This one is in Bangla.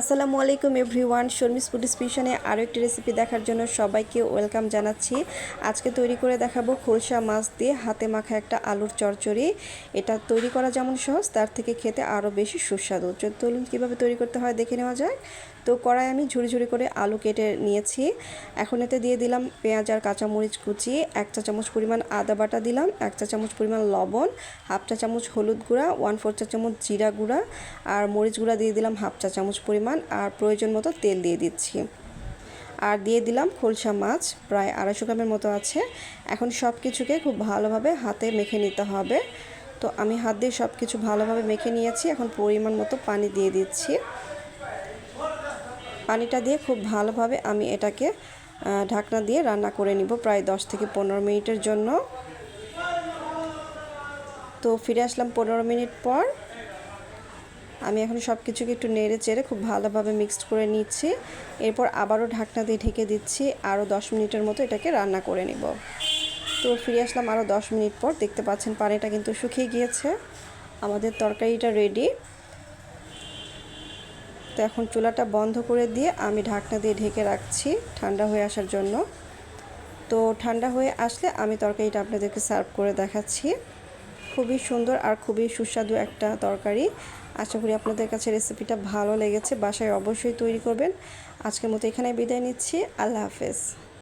আসসালামু আলাইকুম এভরিওয়ান, শর্মিস ফুড স্পেশনে আরও একটি রেসিপি দেখার জন্য সবাইকে ওয়েলকাম জানাচ্ছি। আজকে তৈরি করে দেখাবো খোলসা মাছ দিয়ে হাতে মাখা একটা আলুর চচ্চড়ি এটা তৈরি করা যেমন সহজ, তার থেকে খেতে আরও বেশি সুস্বাদু। চলুন কীভাবে তৈরি করতে হয় দেখে নেওয়া যায় তো কড়াই আমি ঝুড়ি ঝুড়ি করে আলু কেটে নিয়েছি। এখন এতে দিয়ে দিলাম পেঁয়াজ আর কাঁচামরিচ কুচি, এক চা চামচ পরিমাণ আদা বাটা দিলাম, এক চা চামচ পরিমাণ লবণ, হাফ চা চামচ হলুদ গুঁড়া ওয়ান ফোর চা চামচ জিরা গুঁড়া, আর মরিচ গুঁড়া দিয়ে দিলাম হাফ চা চামচ পরিমাণ আর প্রয়োজন মতো তেল দিয়ে দিচ্ছি। আর দিয়ে দিলাম খোলসা মাছ, প্রায় আড়াইশো গ্রামের মতো আছে। এখন সব কিছুকে খুব ভালোভাবে হাতে মেখে নিতে হবে। তো আমি হাত দিয়ে সব কিছু ভালোভাবে মেখে নিয়েছি। এখন পরিমাণ মতো পানি দিয়ে দিচ্ছি। পানিটা দিয়ে খুব ভালোভাবে আমি এটাকে ঢাকনা দিয়ে রান্না করে নিব প্রায় দশ থেকে পনেরো মিনিটের জন্য। তো ফিরে আসলাম পনেরো মিনিট পর। আমি এখন সব কিছুকে একটু নেড়ে চেড়ে খুব ভালোভাবে মিক্সড করে নিচ্ছি। এরপর আবারও ঢাকনা দিয়ে ঢেকে দিচ্ছি। আরও দশ মিনিটের মতো এটাকে রান্না করে নেব। তো ফিরে আসলাম আরও দশ মিনিট পর। দেখতে পাচ্ছেন পানিটা কিন্তু শুকিয়ে গিয়েছে। আমাদের তরকারিটা রেডি তো এখন চুলাটা বন্ধ করে দিয়ে আমি ঢাকনা দিয়ে ঢেকে রাখছি ঠান্ডা হয়ে আসার জন্য। তো ঠান্ডা হয়ে আসলে আমি তরকারিটা আপনাদেরকে সার্ভ করে দেখাচ্ছি। খুবই সুন্দর আর খুবই সুস্বাদু একটা তরকারি। আশা করি আপনাদের কাছে রেসিপিটা ভালো লেগেছে, বাসায় অবশ্যই তৈরি করবেন। আজকের মতো এখানে বিদায় নিচ্ছি। আল্লাহ হাফেজ।